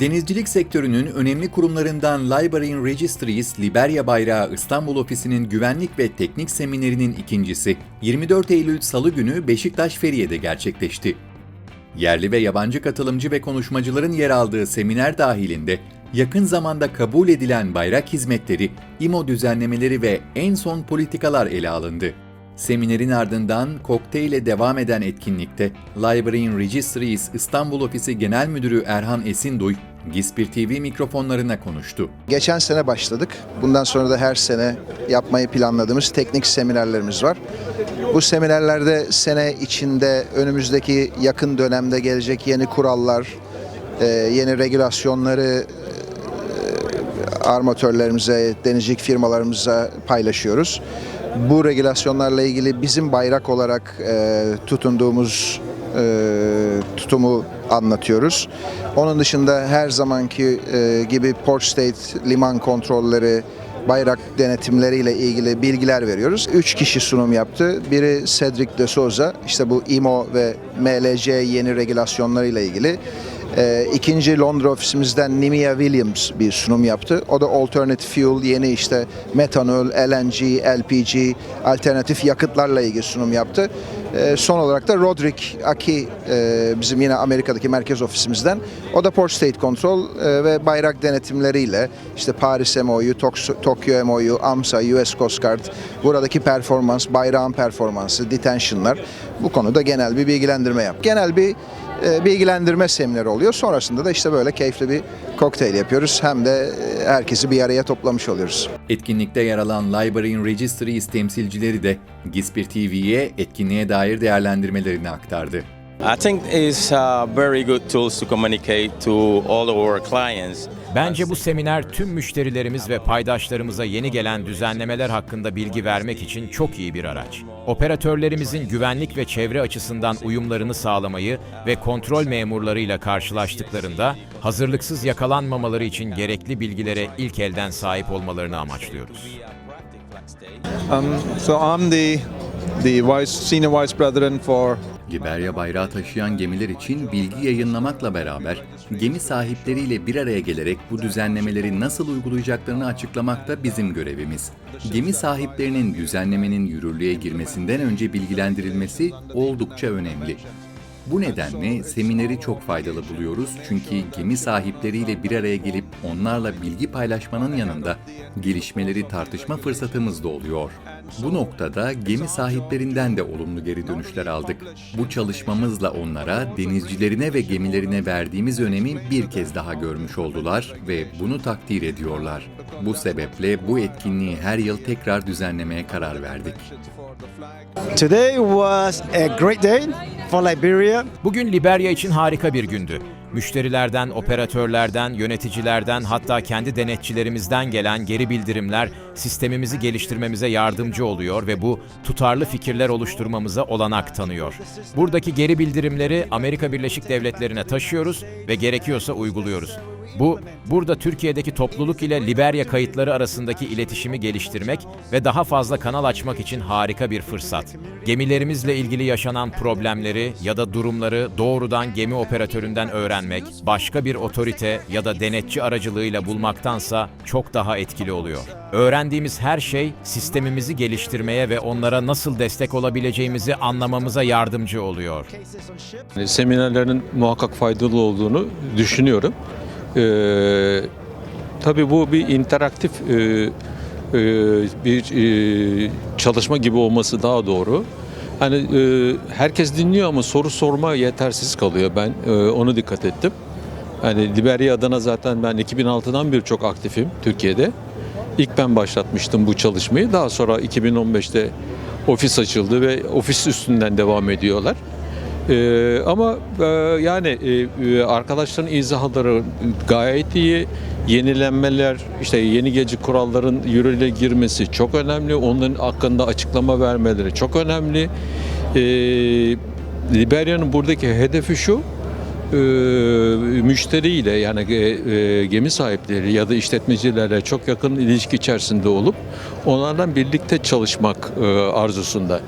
Denizcilik sektörünün önemli kurumlarından Library Registries, Liberya Bayrağı İstanbul Ofisi'nin güvenlik ve teknik seminerinin ikincisi 24 Eylül Salı günü Beşiktaş Feriye'de gerçekleşti. Yerli ve yabancı katılımcı ve konuşmacıların yer aldığı seminer dahilinde yakın zamanda kabul edilen bayrak hizmetleri, İMO düzenlemeleri ve en son politikalar ele alındı. Seminerin ardından kokteyle devam eden etkinlikte Library Registries İstanbul Ofisi Genel Müdürü Erhan Esinduy, Gispir TV mikrofonlarına konuştu. Geçen sene başladık. Bundan sonra da her sene yapmayı planladığımız teknik seminerlerimiz var. Bu seminerlerde sene içinde önümüzdeki yakın dönemde gelecek yeni kurallar, e, yeni regülasyonları e, armatörlerimize, denizcilik firmalarımıza paylaşıyoruz. Bu regülasyonlarla ilgili bizim bayrak olarak e, tutunduğumuz e, tutumu anlatıyoruz. Onun dışında her zamanki e, gibi Port State liman kontrolleri, bayrak denetimleriyle ilgili bilgiler veriyoruz. Üç kişi sunum yaptı. Biri Cedric de Souza, işte bu IMO ve MLC yeni regülasyonlarıyla ilgili. Ee, ikinci Londra ofisimizden Nimia Williams bir sunum yaptı. O da alternative fuel, yeni işte metanol, LNG, LPG, alternatif yakıtlarla ilgili sunum yaptı. Ee, son olarak da Roderick Aki e, bizim yine Amerika'daki merkez ofisimizden. O da Port State Control e, ve bayrak denetimleriyle işte Paris MOU, Tok- Tokyo MOU, AMSA, US Coast Guard, buradaki performans, bayrağın performansı, detentionlar bu konuda genel bir bilgilendirme yap. Genel bir e, bilgilendirme semineri oluyor. Sonrasında da işte böyle keyifli bir kokteyl yapıyoruz. Hem de e, herkesi bir araya toplamış oluyoruz. Etkinlikte yer alan Library Registries temsilcileri de Gispir TV'ye etkinliğe dair değerlendirmelerini aktardı. I think it's very good tools to communicate to all our clients. Bence bu seminer tüm müşterilerimiz ve paydaşlarımıza yeni gelen düzenlemeler hakkında bilgi vermek için çok iyi bir araç. Operatörlerimizin güvenlik ve çevre açısından uyumlarını sağlamayı ve kontrol memurlarıyla karşılaştıklarında hazırlıksız yakalanmamaları için gerekli bilgilere ilk elden sahip olmalarını amaçlıyoruz. Um, so I'm the the vice senior vice president for Liberya bayrağı taşıyan gemiler için bilgi yayınlamakla beraber gemi sahipleriyle bir araya gelerek bu düzenlemeleri nasıl uygulayacaklarını açıklamak da bizim görevimiz. Gemi sahiplerinin düzenlemenin yürürlüğe girmesinden önce bilgilendirilmesi oldukça önemli. Bu nedenle semineri çok faydalı buluyoruz çünkü gemi sahipleriyle bir araya gelip onlarla bilgi paylaşmanın yanında gelişmeleri tartışma fırsatımız da oluyor. Bu noktada gemi sahiplerinden de olumlu geri dönüşler aldık. Bu çalışmamızla onlara denizcilerine ve gemilerine verdiğimiz önemi bir kez daha görmüş oldular ve bunu takdir ediyorlar. Bu sebeple bu etkinliği her yıl tekrar düzenlemeye karar verdik. Today was a great day for Liberia. Bugün Liberya için harika bir gündü. Müşterilerden, operatörlerden, yöneticilerden hatta kendi denetçilerimizden gelen geri bildirimler sistemimizi geliştirmemize yardımcı oluyor ve bu tutarlı fikirler oluşturmamıza olanak tanıyor. Buradaki geri bildirimleri Amerika Birleşik Devletleri'ne taşıyoruz ve gerekiyorsa uyguluyoruz. Bu, burada Türkiye'deki topluluk ile Liberya kayıtları arasındaki iletişimi geliştirmek ve daha fazla kanal açmak için harika bir fırsat. Gemilerimizle ilgili yaşanan problemleri ya da durumları doğrudan gemi operatöründen öğrenmek, başka bir otorite ya da denetçi aracılığıyla bulmaktansa çok daha etkili oluyor. Öğrendiğimiz her şey sistemimizi geliştirmeye ve onlara nasıl destek olabileceğimizi anlamamıza yardımcı oluyor. Seminerlerin muhakkak faydalı olduğunu düşünüyorum. Ee, tabii bu bir interaktif e, e, bir e, çalışma gibi olması daha doğru. Hani e, herkes dinliyor ama soru sorma yetersiz kalıyor. Ben e, onu dikkat ettim. Yani Liberya adına zaten ben 2006'dan beri çok aktifim Türkiye'de. İlk ben başlatmıştım bu çalışmayı. Daha sonra 2015'te ofis açıldı ve ofis üstünden devam ediyorlar. Ee, ama e, yani e, e, arkadaşların izahları gayet iyi. Yenilenmeler, işte yeni gece kuralların yürürlüğe girmesi çok önemli. Onların hakkında açıklama vermeleri çok önemli. Ee, Liberya'nın buradaki hedefi şu, e, müşteriyle yani e, e, gemi sahipleri ya da işletmecilerle çok yakın ilişki içerisinde olup onlardan birlikte çalışmak e, arzusunda.